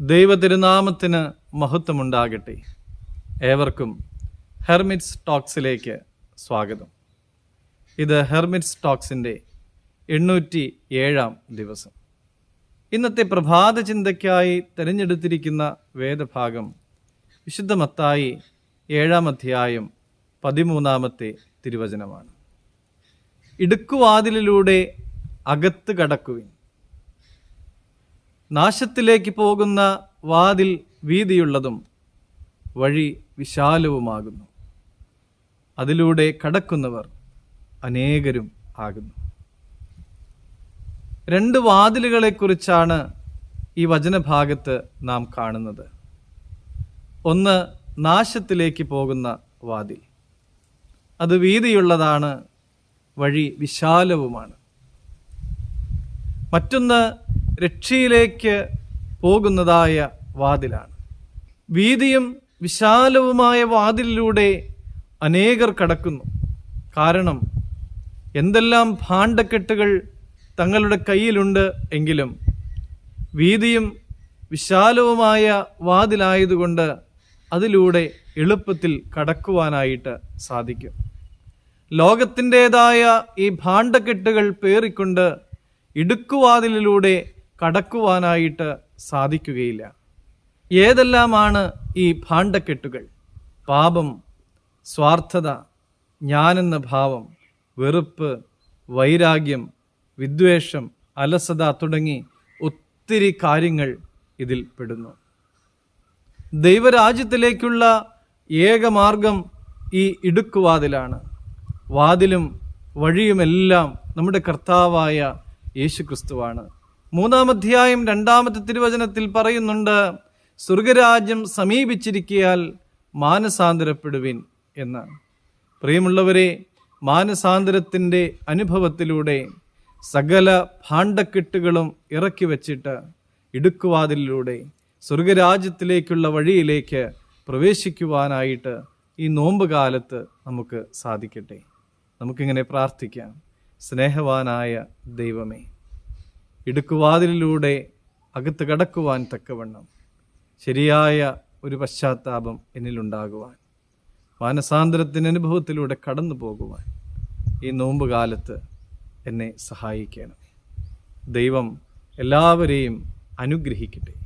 ദൈവ തിരുനാമത്തിന് മഹത്വമുണ്ടാകട്ടെ. ഏവർക്കും ഹെർമിറ്റ്സ് ടോക്സിലേക്ക് സ്വാഗതം. ഇത് ഹെർമിറ്റ്സ് ടോക്സിന്റെ എണ്ണൂറ്റി ഏഴാം ദിവസം. ഇന്നത്തെ പ്രഭാത ചിന്തയ്ക്കായി തിരഞ്ഞെടുത്തിരിക്കുന്ന വേദഭാഗം വിശുദ്ധമത്തായി ഏഴാം അധ്യായം പതിമൂന്നാമത്തെ തിരുവചനമാണ്. ഇടുക്കുവാതിലിലൂടെ അകത്ത് കടക്കുവിൻ. നാശത്തിലേക്ക് പോകുന്ന വാതിൽ വീതിയുള്ളതും വഴി വിശാലവുമാകുന്നു. അതിലൂടെ കടക്കുന്നവർ അനേകരും ആകുന്നു. രണ്ട് വാതിലുകളെക്കുറിച്ചാണ് ഈ വചനഭാഗത്ത് നാം കാണുന്നത്. ഒന്ന് നാശത്തിലേക്ക് പോകുന്ന വാതിൽ. അത് വീതിയുള്ളതാണ് വഴി വിശാലവുമാണ്. മറ്റൊന്ന് രക്ഷയിലേക്ക് പോകുന്നതായ വാതിലാണ്. വീതിയും വിശാലവുമായ വാതിലിലൂടെ അനേകർ കടക്കുന്നു. കാരണം എന്തെല്ലാം ഭാണ്ഡക്കെട്ടുകൾ തങ്ങളുടെ കയ്യിലുണ്ട് എങ്കിലും വീതിയും വിശാലവുമായ വാതിലായതുകൊണ്ട് അതിലൂടെ എളുപ്പത്തിൽ കടക്കുവാനായിട്ട് സാധിക്കും. ലോകത്തിന്റേതായ ഈ ഭാണ്ഡക്കെട്ടുകൾ പേറിക്കൊണ്ട് ഇടുക്കുവാതിലിലൂടെ കടക്കുവാനായിട്ട് സാധിക്കുകയില്ല. ഏതെല്ലാമാണ് ഈ ഭാണ്ഡക്കെട്ടുകൾ? പാപം സ്വാർത്ഥത ഞാനെന്ന ഭാവം വെറുപ്പ് വൈരാഗ്യം വിദ്വേഷം അലസത തുടങ്ങി ഒത്തിരി കാര്യങ്ങൾ ഇതിൽ പെടുന്നു. ദൈവരാജ്യത്തിലേക്കുള്ള ഏകമാർഗം ഈ ഇടുക്കുവാതിലാണ്. വാതിലും വഴിയുമെല്ലാം നമ്മുടെ കർത്താവായ യേശു ക്രിസ്തുവാണ് മൂന്നാം അധ്യായം രണ്ടാമത്തെ തിരുവചനത്തിൽ പറയുന്നുണ്ട് സ്വർഗരാജ്യം സമീപിച്ചിരിക്കയാൽ മാനസാന്തരപ്പെടുവിൻ എന്ന്. പ്രിയമുള്ളവരെ മാനസാന്തരത്തിന്റെ അനുഭവത്തിലൂടെ സകല ഭാണ്ഡക്കെട്ടുകളും ഇറക്കി വച്ചിട്ട് ഇടുക്കുവാതിലൂടെ സ്വർഗരാജ്യത്തിലേക്കുള്ള വഴിയിലേക്ക് പ്രവേശിക്കുവാനായിട്ട് ഈ നോമ്പ് കാലത്ത് നമുക്ക് സാധിക്കട്ടെ. നമുക്കിങ്ങനെ പ്രാർത്ഥിക്കാം. സ്നേഹവാനായ ദൈവമേ. ഇടുക്കുവാതിലിലൂടെ അകത്ത് കടക്കുവാൻ തക്കവണ്ണം ശരിയായ ഒരു പശ്ചാത്താപം എന്നിലുണ്ടാകുവാൻ മാനസാന്തരത്തിന്റെ അനുഭവത്തിലൂടെ കടന്നു പോകുവാൻ ഈ നോമ്പ് കാലത്ത് എന്നെ സഹായിക്കണം. ദൈവം എല്ലാവരെയും അനുഗ്രഹിക്കട്ടെ.